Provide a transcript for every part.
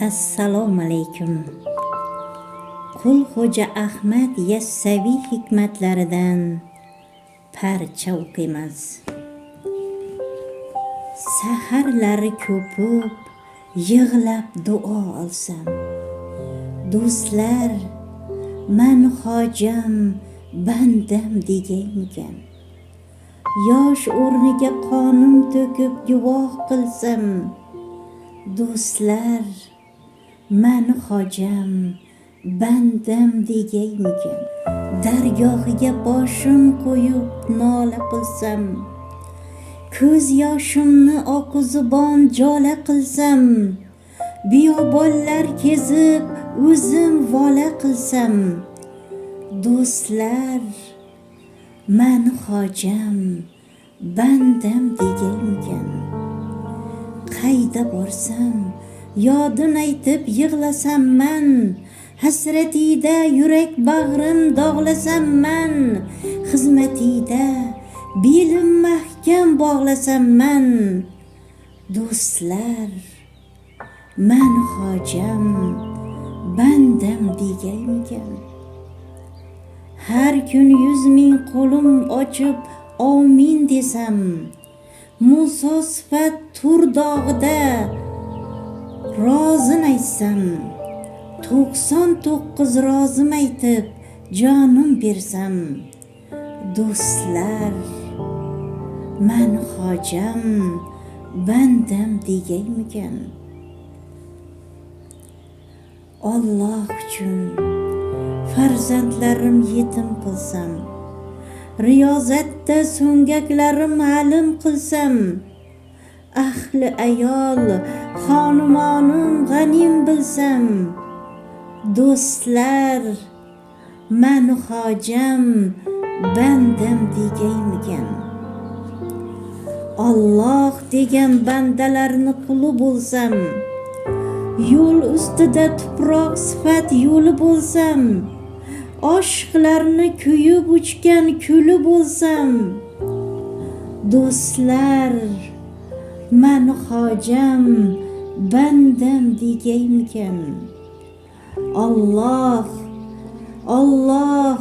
assalomu alaykum qul xo'ja ahmad yassaviy hikmatlaridan parcha o'qiymiz. Saharlari ko'pib yig'lab duo olsam do'stlar man hojam bandam deganmikan yosh o'rniga qonim to'kib guvoh qilsam do'stlar man hojam bandam degaymikan dargohiga boshim qo'yib nola qilsam ko'z yoshimni oquzubon jola qilsam biyobonlar kezib o'zim vola qilsam do'stlar man hojam bandam degaymikan qayda borsam? Yodin aytib yig'lasam man. Hasratida yurak bag'rim dog'lasam man. Xizmatida belim mahkam bog'lasam man. Do'stlar man hojam bandam deganmikan? Har kun yuz ming qo'lim ochib omin desam muso sifat tur dog'ida rozim aytsam to'qson to'qqiz rozim aytib jonim bersam do'stlar man hojam bandam degaymikan Alloh uchun farzandlarim yetim qilsam riyozatda so'ngaklarim ma'lum qilsam ahli ayol xonumonim g'anim bilsam do'stlar man hojam bandam degaymikan? Olloh degan bandalarni quli bo'lsam yo'l ustida tuproq sifat yo'li bo'lsam oshiqlarni kuyib uchgan kuli bo'lsam do'stlar من و خاجم بندم دیگه این کم الله الله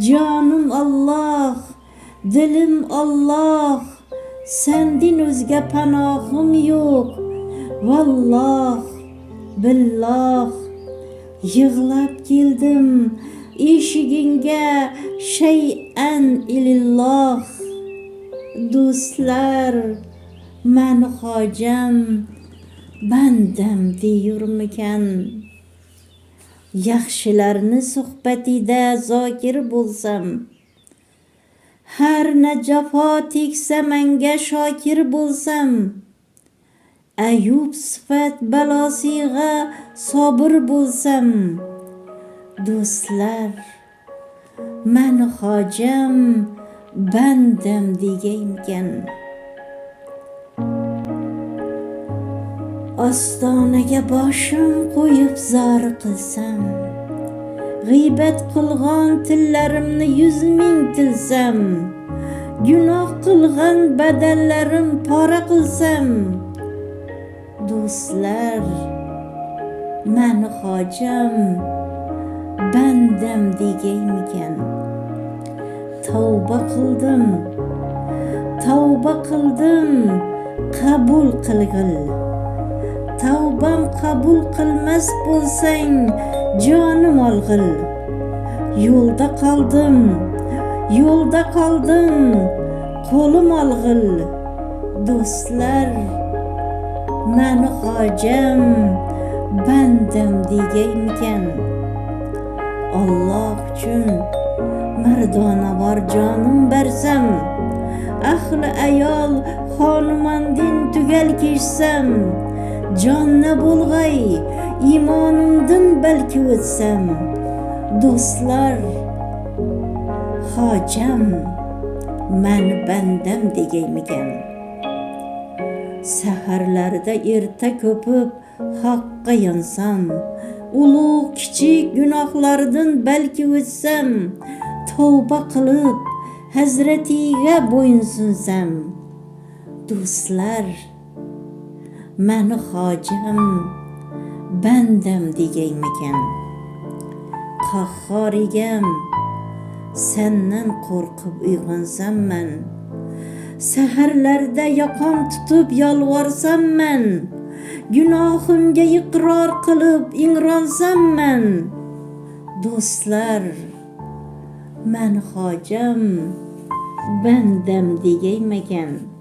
canım Allah, dilim Allah, sendin özge panahım yok. Vallah, billah, yığlap geldim, eşiginge şeyen ilillah. Dostlar, man hojam bandam deyurmikan yaxshilarni suhbatida zokir bo'lsam har na jafo tegsa manga shokir bo'lsam ayub sifat balosiga sobir bo'lsam do'stlar man hojam bandam degaymikan ostonaga boshim qo'yib zor qilsam g'iybat qilgan tillarimni yuz ming tilsam gunoh qilgan badallarim pora qilsam do'stlar mani hojam bandam degaymikan? Tavba qildim tavba qildim qabul qilg'il. Tavbam qabul qilmas bo'lsang jonim olg'il yo'lda qoldim yo'lda qoldim qo'lim olg'il do'stlar man hojam bandam degaymikan Alloh uchun mardonavor jonim bersam ahli ayol xonumandin tugal kechsam jonna bo'lg'ay iymonimdin balki o'tsam do'stlar hojam man bandam degaymikan saharlarda erta ko'pib haqqa yonsam ulug' kichik gunohlardan balki o'tsam tavba qilib hazratiga bo'yinsunsam do'stlar mani hojam bendem degeymikin qahhor egam senden qo'rqib uyg'onsam man saharlarda yoqam tutib yolvorsam man gunohimga iqror qilib ingronsam man do'stlar man hojam bandam degaymagan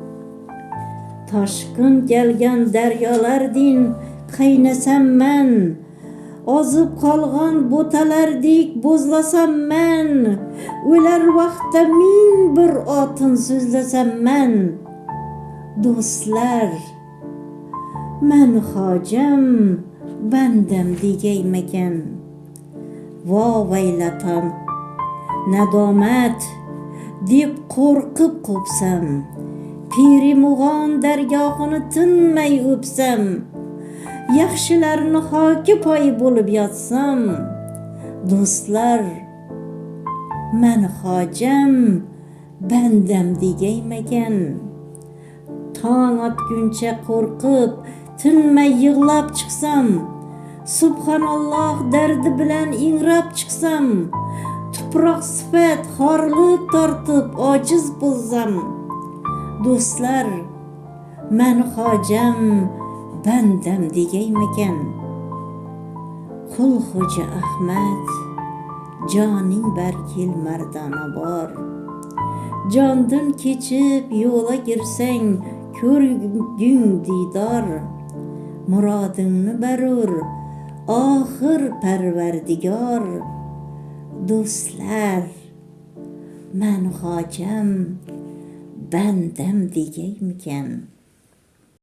toshqin kelgan daryolardin qaynasam man. Ozib qolgan bo'talardek bo'zlasam man. O'lar vaqtda ming bir otin so'zlasam man. Do'stlar man hojam bandam degaymakan vo vaylatan nadomat deb qo'rqib qo'psam. Pirimug'on dargohini tinmay o'psam yaxshilarni hoki poyi bo'lib yotsam do'stlar man hojam bandam degaymagan tong otguncha qo'rqib tinmay yig'lab chiqsam subhanalloh dardi bilan ingrab chiqsam tuproq sifat xorlik tortib ojiz bo'lsam do'stlar man hojam bandam degaymikan. Qul xo'ja ahmad joning barkil mardona bor. Jondan kechib yo'la girsang ko'rgung diydor murodingni barur oxir parvardigor. Do'stlar man hojam ben dem diyeyim iken